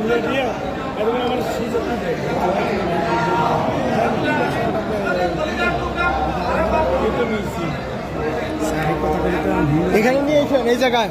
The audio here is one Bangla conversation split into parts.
মিডিয়া এবং আমার এখানে নিয়ে এই জায়গায়।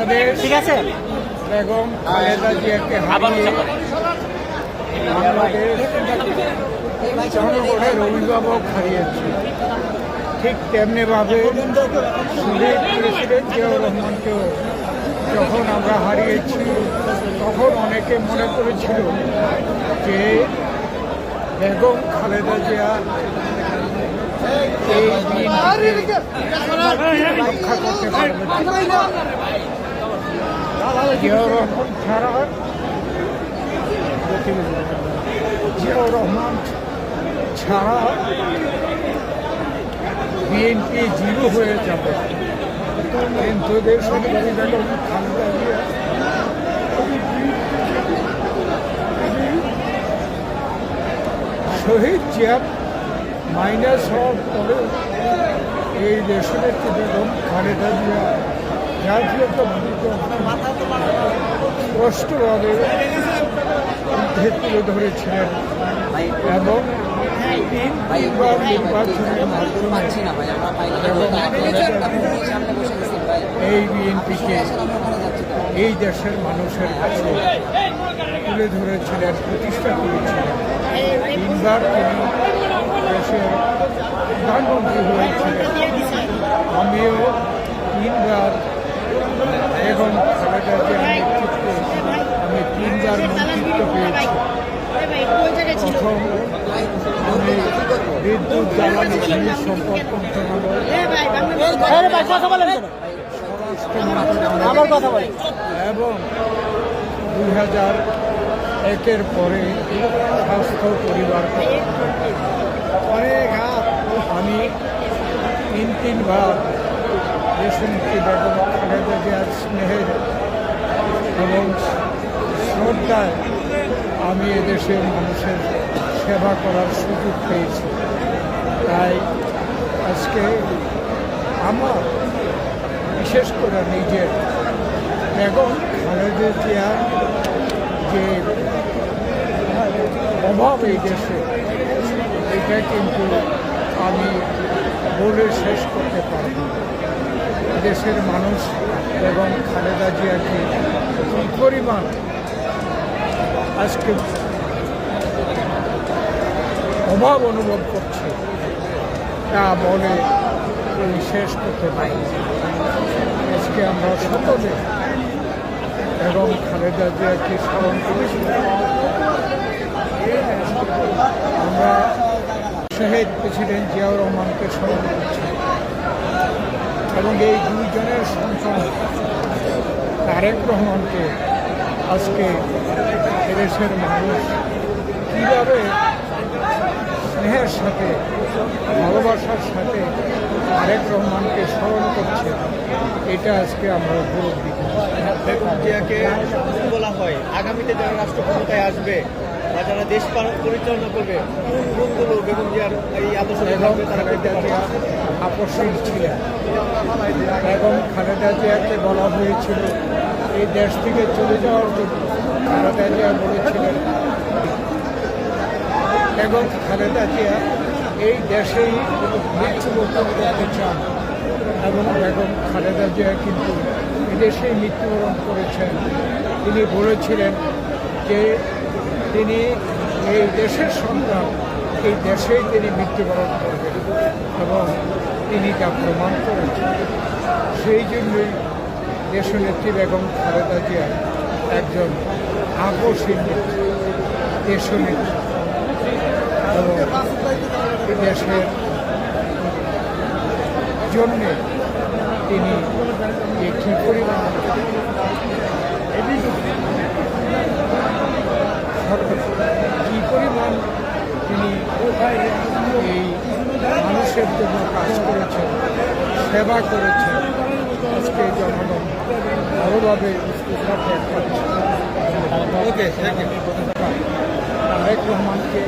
বাংলাদেশ ঠিক আছে বেগম খালেদা জিয়াকে বাংলাদেশ জনগণের অভিভাবক হারিয়েছে ঠিক তেমনিভাবে শহীদ প্রেসিডেন্ট জিয়াউর রহমানকেও যখন আমরা হারিয়েছি তখন অনেকে মনে করেছিল যে বেগম খালেদা জিয়া এই রক্ষা করতে পারবে। রহমান ছাড়া বিএনপি জিরো হয়ে যাবে জিয়া শহীদ জিয়া মাইনাস হওয়ার পরেও এই দেশের বেগম খালেদা জিয়া স্পষ্টভাবে তুলে ধরেছিলেন এবং এই বিএনপিকে এই দেশের মানুষের কাছে তুলে ধরেছিলেন, প্রতিষ্ঠা করেছিলেন। তিনবার তিনি দেশের প্রধানমন্ত্রী হয়েছিলেন আমিও তিনবার এবং খালেদা জিয়ার নেতৃত্বে আমি তিনবার মন্ত্রিত্ব পেয়েছি প্রথম আমি বিদ্যুৎ জ্বালানি খনিজ সম্পদ মন্ত্রণালয় আরে ভাই কথা বলেন কেন আবার কথা বলেন এবং দুই হাজার একের পরে স্বাস্থ্য পরিবার। অনেক হাত আমি তিন তিনবার দেশনেত্রী বেগম খালেদা জিয়ার স্নেহের এবং শ্রদ্ধায় আমি এদেশের মানুষের সেবা করার সুযোগ পেয়েছি তাই আজকে আমার বিশেষ করে নিজের বেগম খালেদা জিয়ার যে অভাব এই দেশে, এটা কিন্তু আমি বলে শেষ করতে পারব। দেশের মানুষ এবং খালেদা জিয়াকে কী পরিমাণ আজকে অভাব অনুভব করছে, তা বলে শেষ করতে পারি আজকে আমরা সকলে এবং খালেদা জিয়াকে স্মরণ করেছি আমরা শহীদ প্রেসিডেন্ট জিয়াউর রহমানকে স্মরণ করছি এবং এই দুইজনের সন্তান তারেক রহমানকে আজকে এদেশের মানুষ কীভাবে স্নেহের সাথে ভালোবাসার সাথে আরেক রহমানকে স্মরণ করছে। এটা আজকে আমরা উপলব্ধি বেগম জিয়াকে বলা হয় আগামীতে যারা রাষ্ট্র ক্ষমতায় আসবে বা যারা দেশ পরিচালনা করবে কোন গুণগুলো বেগম জিয়ার এই আদর্শ তারা আপসীন ছিলেন। এবং খালেদা জিয়াকে বলা হয়েছিল এই দেশ থেকে চলে যাওয়ার জন্য। খালেদা জিয়া বলেছিলেন এবং খালেদা জিয়া এই দেশেই মৃত্যুবরণ করতে চান এবং বেগম খালেদা জিয়া কিন্তু এদেশেই মৃত্যুবরণ করেছেন। তিনি বলেছিলেন যে তিনি এই দেশের সন্তান, এই দেশেই তিনি মৃত্যুবরণ করবেন এবং তিনি তা প্রমাণ করেছেন। সেই জন্যই দেশনেত্রী বেগম খালেদা জিয়া একজন আকর্ষণ দেশনেত্রী। দেশের জন্যে তিনি কী পরিমাণ কী পরিমাণ তিনি এই মানুষের জন্য কাজ করেছেন সেবা করেছেন আজকে জনগণ ভালোভাবে ওকে থ্যাংক ইউ তারেক রহমানকে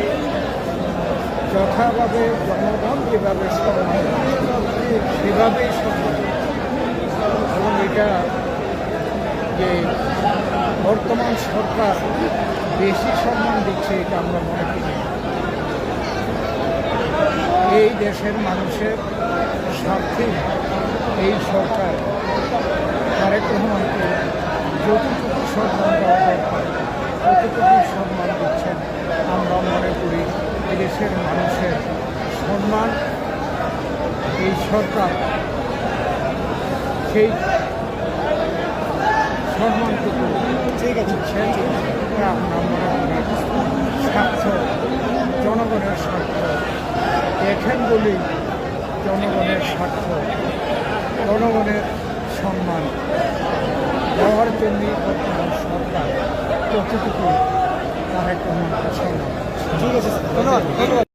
যথাভাবে জনগণ যেভাবে সেভাবেই সম্মান এবং এটা যে বর্তমান সরকার বেশি সম্মান দিচ্ছে, এটা আমরা মনে করি এই দেশের মানুষের স্বার্থে এই সরকার তারেক রহমানকে যতটুকু সম্মান দেওয়া দরকার ততটুকু সম্মান দিচ্ছেন আমরা মনে করি। এদেশের মানুষের সম্মান এই সরকার সেই সম্মানটুকু ঠিক আছে এটা আমরা মনে করি স্বার্থ জনগণের স্বার্থ। দেখেন বলি জনগণের স্বার্থ জনগণের সম্মান। দেওয়ার জন্যই বর্তমান সরকার প্রতিটুকু তারেক রহমানকে সম্মান ঠিক আছে ধন্যবাদ ধন্যবাদ।